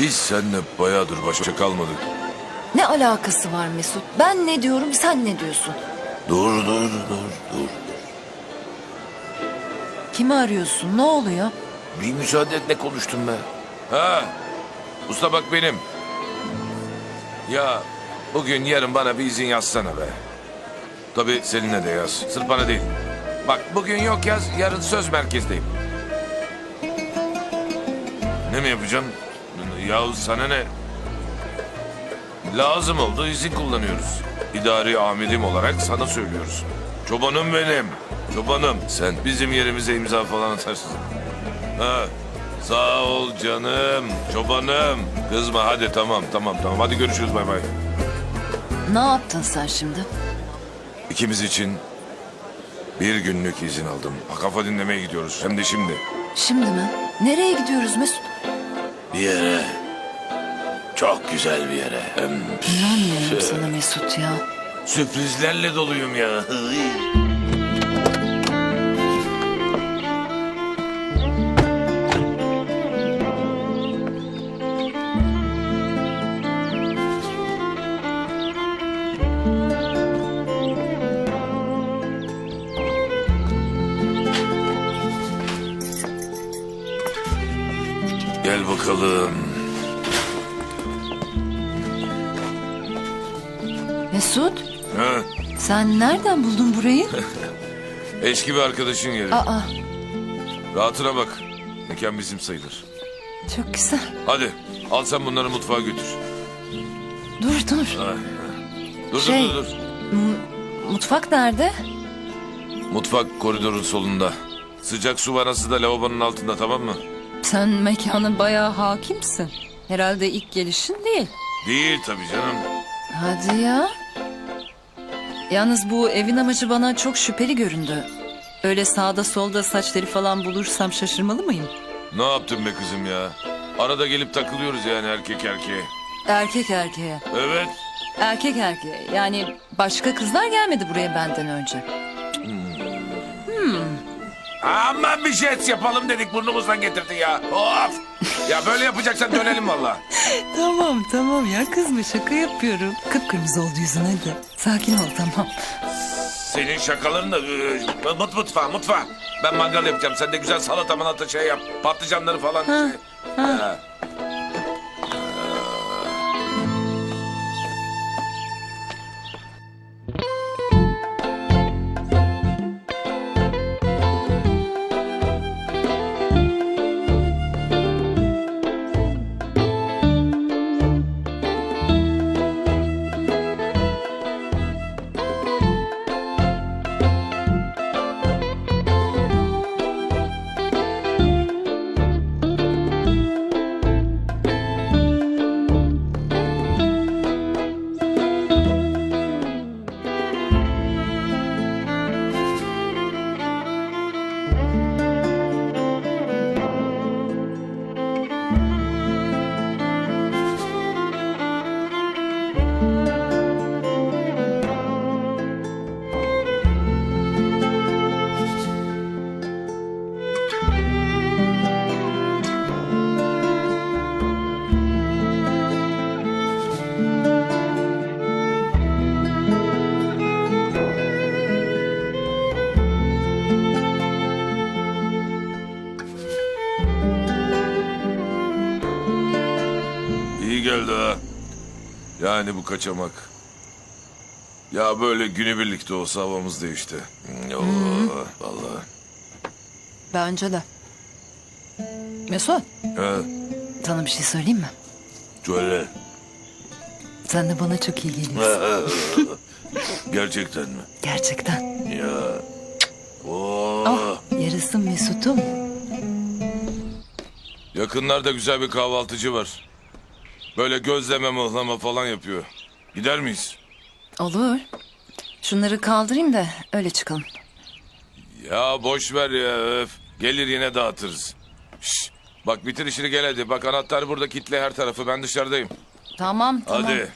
Biz seninle bayağıdır başa kalmadık. Ne alakası var Mesut? Ben ne diyorum sen ne diyorsun? Dur dur dur dur. Kimi arıyorsun? Ne oluyor? Bir müsaade et ne konuştum ben? Ha, usta bak benim. Ya bugün yarın bana bir izin yazsana be. Tabii seninle de yaz. Sırf bana değil. Bak bugün yok yaz, yarın söz merkezdeyim. Ne mi yapacağım? Yahu sana ne? Lazım oldu izin kullanıyoruz. İdari amirim olarak sana söylüyoruz. Çobanım benim. Çobanım. Sen bizim yerimize imza falan atarsın. Ha, sağ ol canım. Çobanım. Kızma hadi tamam tamam tamam. Hadi görüşürüz bay bay. Ne yaptın sen şimdi? İkimiz için bir günlük izin aldım. Kafa dinlemeye gidiyoruz. Hem de şimdi. Şimdi mi? Nereye gidiyoruz Mesut? Bir yere. Çok güzel bir yere. Hem İnanmıyorum sana Mesut ya. sürprizlerle doluyum ya. Gel bakalım. Mesut Ha, sen nereden buldun burayı? eski bir arkadaşın yeri. Aa Rahatına bak. Mekan bizim sayılır. çok güzel. Hadi al sen bunları mutfağa götür. Dur dur. Dur Şey- dur dur dur. Mutfak nerede? Mutfak koridorun solunda. Sıcak su vanası da lavabonun altında tamam mı? Sen mekana bayağı hakimsin. Herhalde ilk gelişin değil. Değil tabii canım. Hadi ya. Yalnız bu evin amacı bana çok şüpheli göründü. Öyle sağda solda saçları falan bulursam şaşırmalı mıyım? Ne yaptın be kızım ya? Arada gelip takılıyoruz yani erkek erkeğe. Erkek erkeğe. Evet. Erkek erkeğe. Yani başka kızlar gelmedi buraya benden önce. Aman bir şey yapalım dedik burnumuzdan getirdin ya. Of. ya böyle yapacaksan dönelim valla. Tamam tamam ya kızma şaka yapıyorum. Kıpkırmızı oldu yüzün hadi. Sakin ol tamam. Senin şakaların da e, mut mutfağa mutfağa. Ben mangal yapacağım. Sen de güzel salata malata şey yap. Patlıcanları falan. Ha, şey. ha. Yani bu kaçamak. Ya böyle günübirlikte olsa havamız değişti. Oo, vallahi. Bence de. Mesut Ha, sana bir şey söyleyeyim mi? söyle. Sen de bana çok iyi geliyorsun. Gerçekten mi? Gerçekten. Ya. Oo. Ah yarısın Mesut'um. Yakınlarda güzel bir kahvaltıcı var. Böyle gözleme mıhlama falan yapıyor. Gider miyiz? Olur. Şunları kaldırayım da öyle çıkalım. Ya boş ver ya öf. Gelir yine dağıtırız. Şş, bak bitir işini gel hadi. Bak anahtar burada kitle her tarafı. Ben dışarıdayım. Tamam tamam. Hadi.